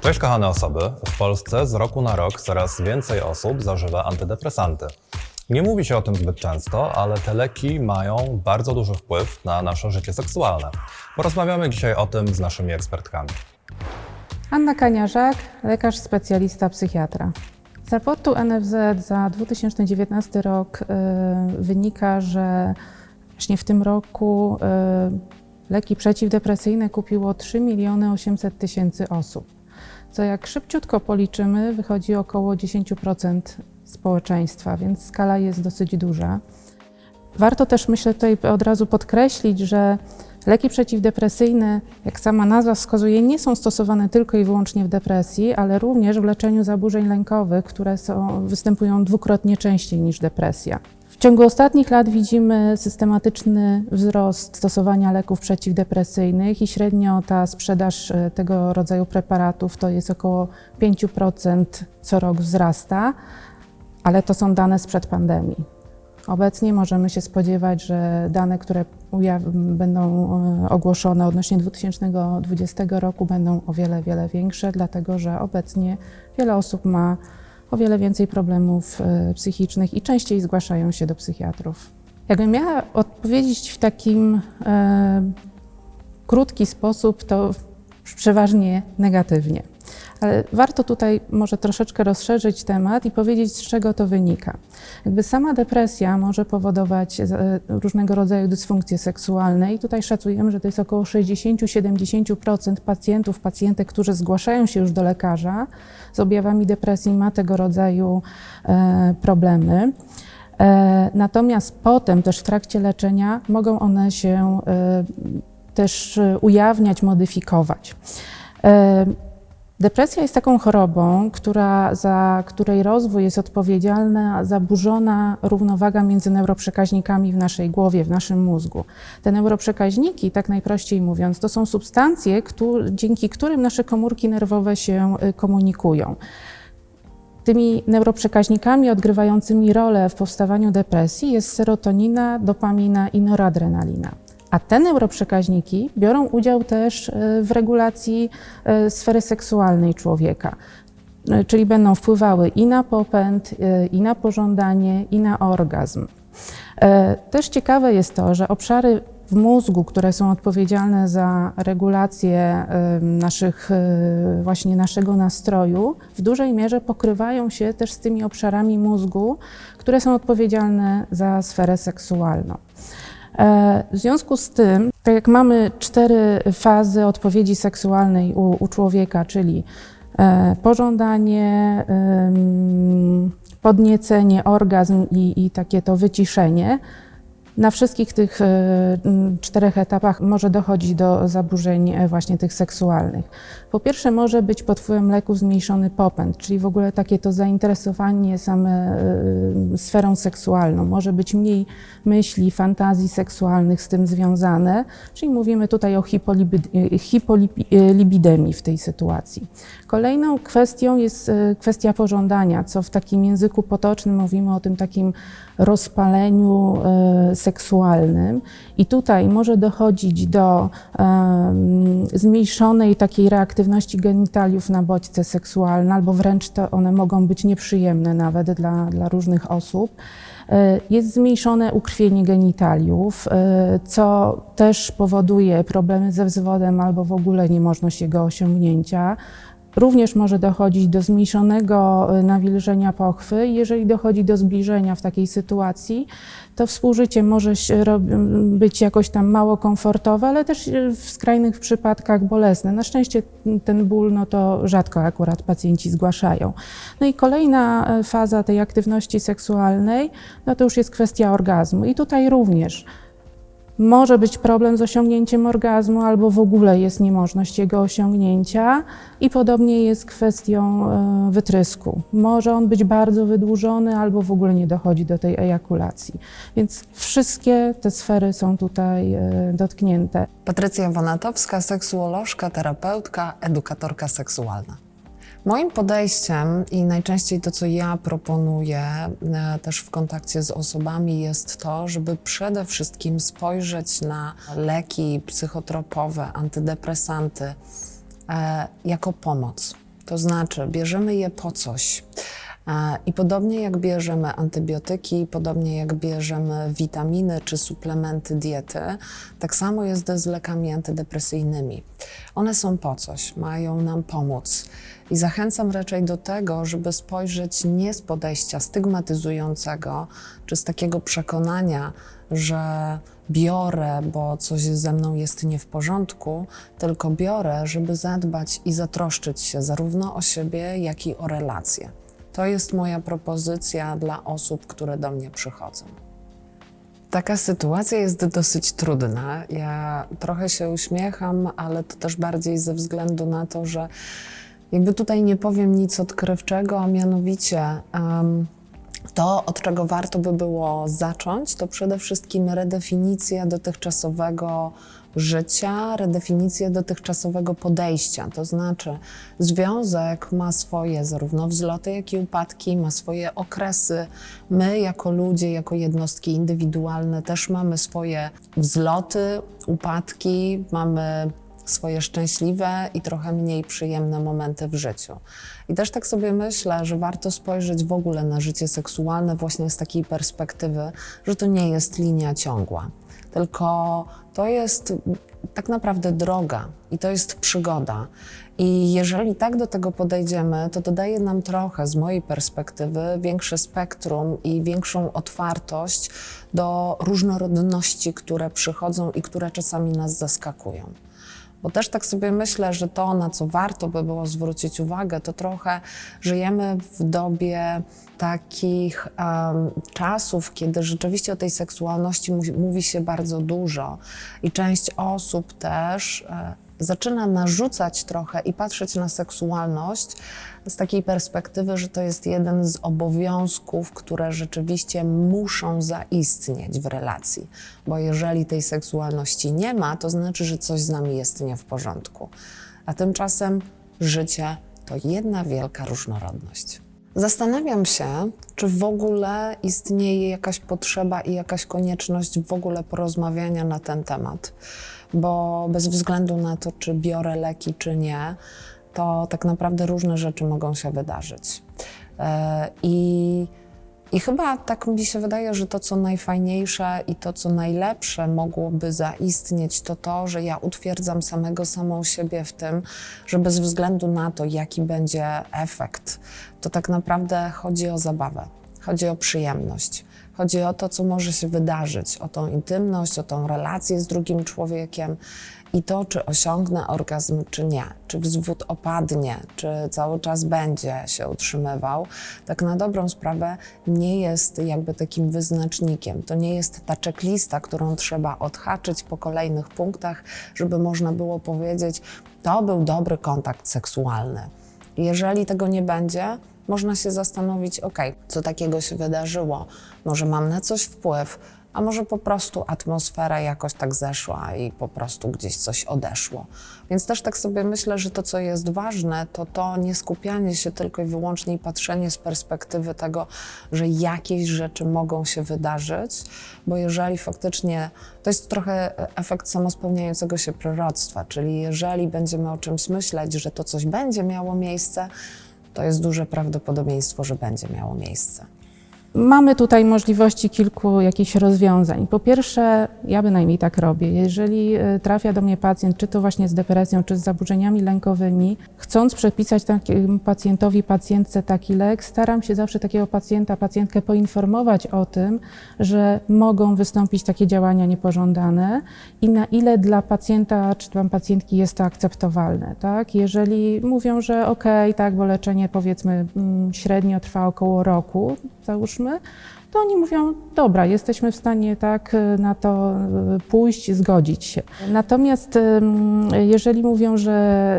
Cześć kochane osoby. W Polsce z roku na rok coraz więcej osób zażywa antydepresanty. Nie mówi się o tym zbyt często, ale te leki mają bardzo duży wpływ na nasze życie seksualne. Porozmawiamy dzisiaj o tym z naszymi ekspertkami. Anna Kaniarzak, lekarz specjalista psychiatra. Z raportu NFZ za 2019 rok y, wynika, że właśnie w tym roku y, leki przeciwdepresyjne kupiło 3 miliony 800 tysięcy osób, co jak szybciutko policzymy, wychodzi około 10% społeczeństwa, więc skala jest dosyć duża. Warto też, myślę, tutaj od razu podkreślić, że leki przeciwdepresyjne, jak sama nazwa wskazuje, nie są stosowane tylko i wyłącznie w depresji, ale również w leczeniu zaburzeń lękowych, które są, występują dwukrotnie częściej niż depresja. W ciągu ostatnich lat widzimy systematyczny wzrost stosowania leków przeciwdepresyjnych i średnio ta sprzedaż e, tego rodzaju preparatów to jest około 5% co rok wzrasta, ale to są dane sprzed pandemii. Obecnie możemy się spodziewać, że dane, które będą e, ogłoszone odnośnie 2020 roku, będą o wiele, wiele większe, dlatego że obecnie wiele osób ma o wiele więcej problemów e, psychicznych i częściej zgłaszają się do psychiatrów. Jakbym miała odpowiedzieć w takim e, krótki sposób, to przeważnie negatywnie. Ale warto tutaj może troszeczkę rozszerzyć temat i powiedzieć, z czego to wynika. Jakby sama depresja może powodować e, różnego rodzaju dysfunkcje seksualne i tutaj szacujemy, że to jest około 60-70% pacjentów, pacjentek, którzy zgłaszają się już do lekarza z objawami depresji, ma tego rodzaju e, problemy. E, Natomiast potem też w trakcie leczenia mogą one się też ujawniać, modyfikować. Depresja jest taką chorobą, która, za której rozwój jest odpowiedzialna zaburzona równowaga między neuroprzekaźnikami w naszej głowie, w naszym mózgu. Te neuroprzekaźniki, tak najprościej mówiąc, to są substancje, dzięki którym nasze komórki nerwowe się y, komunikują. Tymi neuroprzekaźnikami odgrywającymi rolę w powstawaniu depresji jest serotonina, dopamina i noradrenalina. A te neuroprzekaźniki biorą udział też e, w regulacji e, sfery seksualnej człowieka, E, czyli będą wpływały i na popęd, i na pożądanie, i na orgazm. Też ciekawe jest to, że obszary w mózgu, które są odpowiedzialne za regulację naszych, właśnie naszego nastroju, w dużej mierze pokrywają się też z tymi obszarami mózgu, które są odpowiedzialne za sferę seksualną. E, W związku z tym, tak jak mamy cztery fazy odpowiedzi seksualnej u, u człowieka, czyli e, pożądanie, podniecenie, orgazm i, i takie to wyciszenie, na wszystkich tych e, czterech etapach może dochodzić do zaburzeń e, właśnie tych seksualnych. Po pierwsze może być pod wpływem leków zmniejszony popęd, czyli w ogóle takie to zainteresowanie same e, sferą seksualną. Może być mniej myśli, fantazji seksualnych z tym związane, czyli mówimy tutaj o hipolibid- hipolipidemii w tej sytuacji. Kolejną kwestią jest e, kwestia pożądania, co w takim języku potocznym mówimy o tym takim rozpaleniu e, seksualnym. I tutaj może dochodzić do zmniejszonej takiej reaktywności genitaliów na bodźce seksualne, albo wręcz to one mogą być nieprzyjemne nawet dla, dla różnych osób. E, Jest zmniejszone ukrwienie genitaliów, co też powoduje problemy ze wzwodem albo w ogóle niemożność jego osiągnięcia. Również może dochodzić do zmniejszonego e, nawilżenia pochwy. Jeżeli dochodzi do zbliżenia w takiej sytuacji, to współżycie może rob- być jakoś tam mało komfortowe, ale też e, w skrajnych przypadkach bolesne. Na szczęście ten ból no to rzadko akurat pacjenci zgłaszają. No i kolejna e, faza tej aktywności seksualnej, no to już jest kwestia orgazmu. I tutaj również może być problem z osiągnięciem orgazmu, albo w ogóle jest niemożność jego osiągnięcia, i podobnie jest kwestią e, wytrysku. Może on być bardzo wydłużony, albo w ogóle nie dochodzi do tej ejakulacji. Więc wszystkie te sfery są tutaj e, dotknięte. Patrycja Wanatowska, seksuolożka, terapeutka, edukatorka seksualna. Moim podejściem i najczęściej to, co ja proponuję e, też w kontakcie z osobami, jest to, żeby przede wszystkim spojrzeć na leki psychotropowe, antydepresanty e, jako pomoc. To znaczy, bierzemy je po coś. I podobnie jak bierzemy antybiotyki, podobnie jak bierzemy witaminy czy suplementy diety, tak samo jest z lekami antydepresyjnymi. One są po coś, mają nam pomóc. I zachęcam raczej do tego, żeby spojrzeć nie z podejścia stygmatyzującego, czy z takiego przekonania, że biorę, bo coś ze mną jest nie w porządku, tylko biorę, żeby zadbać i zatroszczyć się zarówno o siebie, jak i o relacje. To jest moja propozycja dla osób, które do mnie przychodzą. Taka sytuacja jest dosyć trudna. Ja trochę się uśmiecham, ale to też bardziej ze względu na to, że jakby tutaj nie powiem nic odkrywczego, a mianowicie em, to, od czego warto by było zacząć, to przede wszystkim redefinicja dotychczasowego życia, redefinicja dotychczasowego podejścia. To znaczy, związek ma swoje zarówno wzloty, jak i upadki, ma swoje okresy. My, jako ludzie, jako jednostki indywidualne, też mamy swoje wzloty, upadki, mamy swoje szczęśliwe i trochę mniej przyjemne momenty w życiu. I też tak sobie myślę, że warto spojrzeć w ogóle na życie seksualne właśnie z takiej perspektywy, że to nie jest linia ciągła, tylko to jest tak naprawdę droga i to jest przygoda. I jeżeli tak do tego podejdziemy, to dodaje nam trochę, z mojej perspektywy, większe spektrum i większą otwartość do różnorodności, które przychodzą i które czasami nas zaskakują. Bo też tak sobie myślę, że to, na co warto by było zwrócić uwagę, to trochę żyjemy w dobie takich em, czasów, kiedy rzeczywiście o tej seksualności mu- mówi się bardzo dużo i część osób też e, zaczyna narzucać trochę i patrzeć na seksualność z takiej perspektywy, że to jest jeden z obowiązków, które rzeczywiście muszą zaistnieć w relacji. Bo jeżeli tej seksualności nie ma, to znaczy, że coś z nami jest nie w porządku. A tymczasem życie to jedna wielka różnorodność. Zastanawiam się, czy w ogóle istnieje jakaś potrzeba i jakaś konieczność w ogóle porozmawiania na ten temat, bo bez względu na to, czy biorę leki, czy nie, to tak naprawdę różne rzeczy mogą się wydarzyć. E, I, I chyba tak mi się wydaje, że to, co najfajniejsze i to, co najlepsze mogłoby zaistnieć, to to, że ja utwierdzam samego, samą siebie w tym, że bez względu na to, jaki będzie efekt, to tak naprawdę chodzi o zabawę, chodzi o przyjemność. Chodzi o to, co może się wydarzyć, o tą intymność, o tą relację z drugim człowiekiem i to, czy osiągnę orgazm, czy nie, czy wzwód opadnie, czy cały czas będzie się utrzymywał, tak na dobrą sprawę nie jest jakby takim wyznacznikiem. To nie jest ta checklista, którą trzeba odhaczyć po kolejnych punktach, żeby można było powiedzieć, to był dobry kontakt seksualny. Jeżeli tego nie będzie, można się zastanowić, ok, co takiego się wydarzyło, może mam na coś wpływ, a może po prostu atmosfera jakoś tak zeszła i po prostu gdzieś coś odeszło. Więc też tak sobie myślę, że to, co jest ważne, to to nie skupianie się tylko i wyłącznie i patrzenie z perspektywy tego, że jakieś rzeczy mogą się wydarzyć, bo jeżeli faktycznie to jest trochę efekt samospełniającego się proroctwa, czyli jeżeli będziemy o czymś myśleć, że to coś będzie miało miejsce, to jest duże prawdopodobieństwo, że będzie miało miejsce. Mamy tutaj możliwości kilku jakichś rozwiązań. Po pierwsze, ja bynajmniej tak robię. Jeżeli e, trafia do mnie pacjent, czy to właśnie z depresją, czy z zaburzeniami lękowymi, chcąc przepisać takiemu pacjentowi, pacjentce taki lek, staram się zawsze takiego pacjenta, pacjentkę poinformować o tym, że mogą wystąpić takie działania niepożądane i na ile dla pacjenta czy tam pacjentki jest to akceptowalne. Tak? Jeżeli mówią, że okej, tak, bo leczenie powiedzmy mm, średnio trwa około roku, załóżmy, Mechanismen to oni mówią, dobra, jesteśmy w stanie tak y, na to y, pójść, zgodzić się. Natomiast jeżeli mówią, że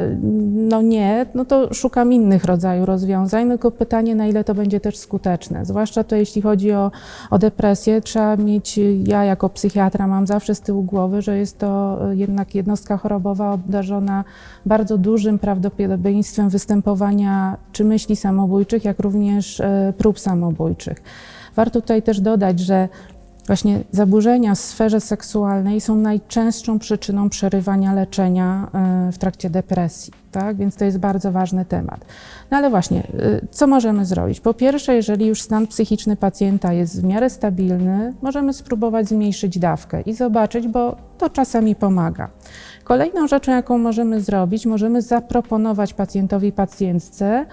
no nie, no to szukam innych rodzajów rozwiązań, tylko pytanie, na ile to będzie też skuteczne. Zwłaszcza to, jeśli chodzi o, o depresję, trzeba mieć, ja jako psychiatra mam zawsze z tyłu głowy, że jest to y, jednak jednostka chorobowa obdarzona bardzo dużym prawdopodobieństwem występowania czy myśli samobójczych, jak również prób samobójczych. Warto tutaj też dodać, że właśnie zaburzenia w sferze seksualnej są najczęstszą przyczyną przerywania leczenia e, w trakcie depresji, tak? Więc to jest bardzo ważny temat. No ale właśnie, e, co możemy zrobić? Po pierwsze, jeżeli już stan psychiczny pacjenta jest w miarę stabilny, możemy spróbować zmniejszyć dawkę i zobaczyć, bo to czasami pomaga. Kolejną rzeczą, jaką możemy zrobić, możemy zaproponować pacjentowi, pacjentce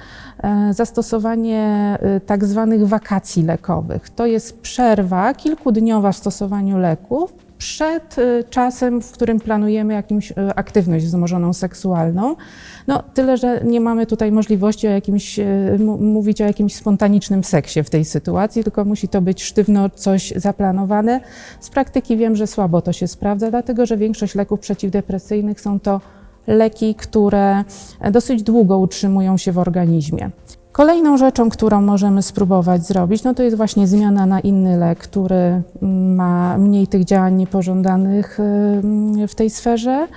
e, zastosowanie e, tak zwanych wakacji lekowych. To jest przerwa kilkudniowa w stosowaniu leków przed e, czasem, w którym planujemy jakąś e, aktywność wzmożoną seksualną. No, tyle, że nie mamy tutaj możliwości o jakimś, e, mu- mówić o jakimś spontanicznym seksie w tej sytuacji, tylko musi to być sztywno coś zaplanowane. Z praktyki wiem, że słabo to się sprawdza, dlatego że większość leków przeciwdepresyjnych są to leki, które dosyć długo utrzymują się w organizmie. Kolejną rzeczą, którą możemy spróbować zrobić, no to jest właśnie zmiana na inny lek, który ma mniej tych działań niepożądanych w tej sferze.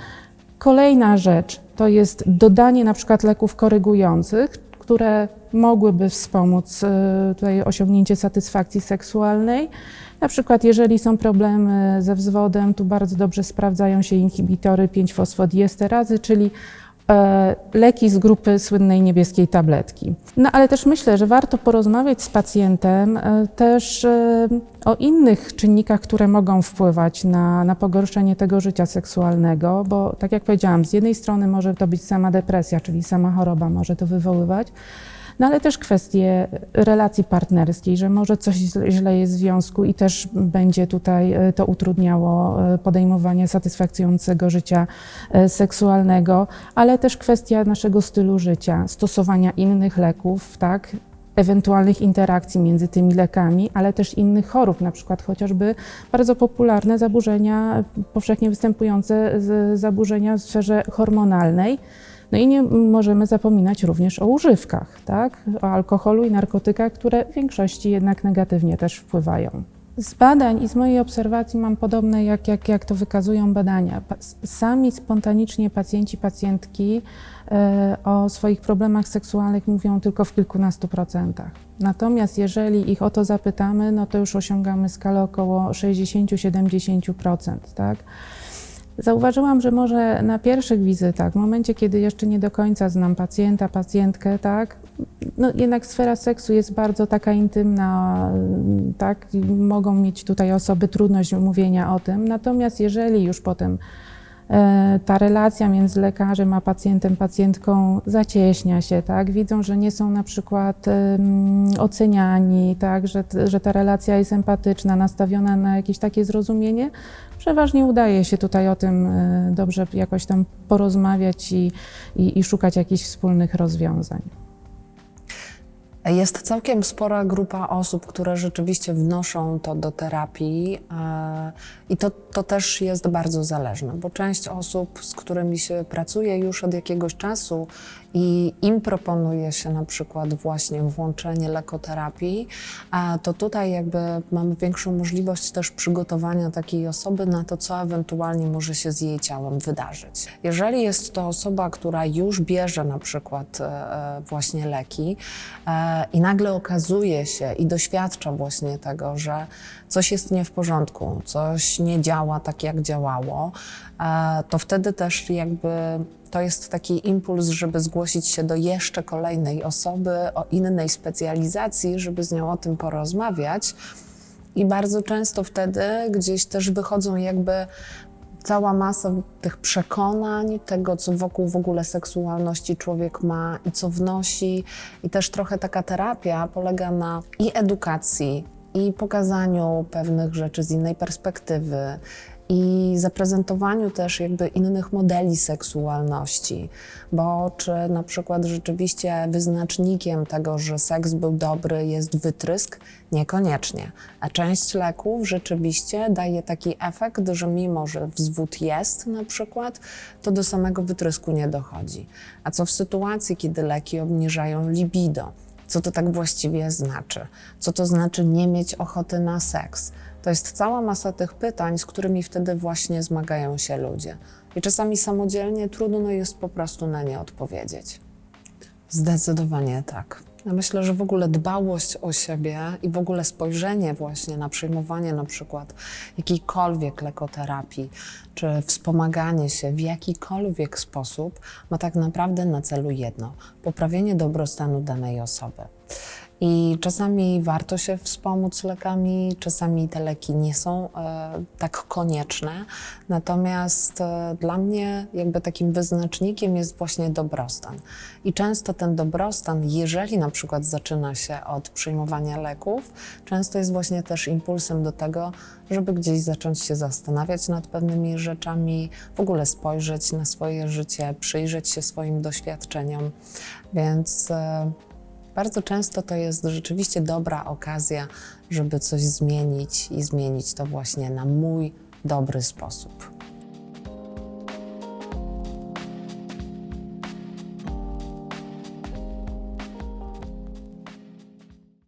Kolejna rzecz to jest dodanie na przykład leków korygujących, które mogłyby wspomóc y, tutaj osiągnięcie satysfakcji seksualnej. Na przykład jeżeli są problemy ze wzwodem, tu bardzo dobrze sprawdzają się inhibitory 5-fosfodiesterazy, czyli e, leki z grupy słynnej niebieskiej tabletki. No ale też myślę, że warto porozmawiać z pacjentem e, też e, o innych czynnikach, które mogą wpływać na, na pogorszenie tego życia seksualnego, bo tak jak powiedziałam, z jednej strony może to być sama depresja, czyli sama choroba może to wywoływać, no ale też kwestie relacji partnerskiej, że może coś źle- jest w związku i też będzie tutaj e, to utrudniało e, podejmowanie satysfakcjonującego życia e, seksualnego, ale też kwestia naszego stylu życia, stosowania innych leków, tak? ewentualnych interakcji między tymi lekami, ale też innych chorób, na przykład chociażby bardzo popularne zaburzenia, powszechnie występujące zaburzenia w sferze hormonalnej. No i nie możemy zapominać również o używkach, tak? o alkoholu i narkotykach, które w większości jednak negatywnie też wpływają. Z badań i z mojej obserwacji mam podobne, jak, jak, jak to wykazują badania. Sami spontanicznie pacjenci, pacjentki e, o swoich problemach seksualnych mówią tylko w kilkunastu procentach. Natomiast jeżeli ich o to zapytamy, no to już osiągamy skalę około 60-70%. Tak? Zauważyłam, że może na pierwszych wizytach, w momencie, kiedy jeszcze nie do końca znam pacjenta, pacjentkę, tak, no jednak sfera seksu jest bardzo taka intymna, tak, mogą mieć tutaj osoby trudność mówienia o tym. Natomiast jeżeli już potem ta relacja między lekarzem a pacjentem, pacjentką zacieśnia się, tak? Widzą, że nie są na przykład oceniani, tak? Że, że ta relacja jest empatyczna, nastawiona na jakieś takie zrozumienie. Przeważnie udaje się tutaj o tym e, dobrze jakoś tam porozmawiać i, i, i szukać jakichś wspólnych rozwiązań. Jest całkiem spora grupa osób, które rzeczywiście wnoszą to do terapii e, i to, to też jest bardzo zależne, bo część osób, z którymi się pracuje już od jakiegoś czasu i im proponuje się na przykład właśnie włączenie lekoterapii, to tutaj jakby mamy większą możliwość też przygotowania takiej osoby na to, co ewentualnie może się z jej ciałem wydarzyć. Jeżeli jest to osoba, która już bierze na przykład e, e, właśnie leki e, i nagle okazuje się i doświadcza właśnie tego, że coś jest nie w porządku, coś nie działa tak, jak działało, to wtedy też jakby to jest taki impuls, żeby zgłosić się do jeszcze kolejnej osoby o innej specjalizacji, żeby z nią o tym porozmawiać. I bardzo często wtedy gdzieś też wychodzą jakby cała masa tych przekonań, tego, co wokół w ogóle seksualności człowiek ma i co wnosi. I też trochę taka terapia polega na i edukacji, i pokazaniu pewnych rzeczy z innej perspektywy, i zaprezentowaniu też jakby innych modeli seksualności, bo czy na przykład rzeczywiście wyznacznikiem tego, że seks był dobry jest wytrysk? Niekoniecznie. A część leków rzeczywiście daje taki efekt, że mimo, że wzwód jest na przykład, to do samego wytrysku nie dochodzi. A co w sytuacji, kiedy leki obniżają libido? Co to tak właściwie znaczy? Co to znaczy nie mieć ochoty na seks? To jest cała masa tych pytań, z którymi wtedy właśnie zmagają się ludzie. I czasami samodzielnie trudno jest po prostu na nie odpowiedzieć. Zdecydowanie tak. Ja myślę, że w ogóle dbałość o siebie i w ogóle spojrzenie właśnie na przyjmowanie na przykład jakiejkolwiek lekoterapii, czy wspomaganie się w jakikolwiek sposób ma tak naprawdę na celu jedno poprawienie dobrostanu danej osoby. I czasami warto się wspomóc lekami, czasami te leki nie są e, tak konieczne. Natomiast e, dla mnie jakby takim wyznacznikiem jest właśnie dobrostan. I często ten dobrostan, jeżeli na przykład zaczyna się od przyjmowania leków, często jest właśnie też impulsem do tego, żeby gdzieś zacząć się zastanawiać nad pewnymi rzeczami, w ogóle spojrzeć na swoje życie, przyjrzeć się swoim doświadczeniom. Więc e, bardzo często to jest rzeczywiście dobra okazja, żeby coś zmienić i zmienić to właśnie na mój dobry sposób.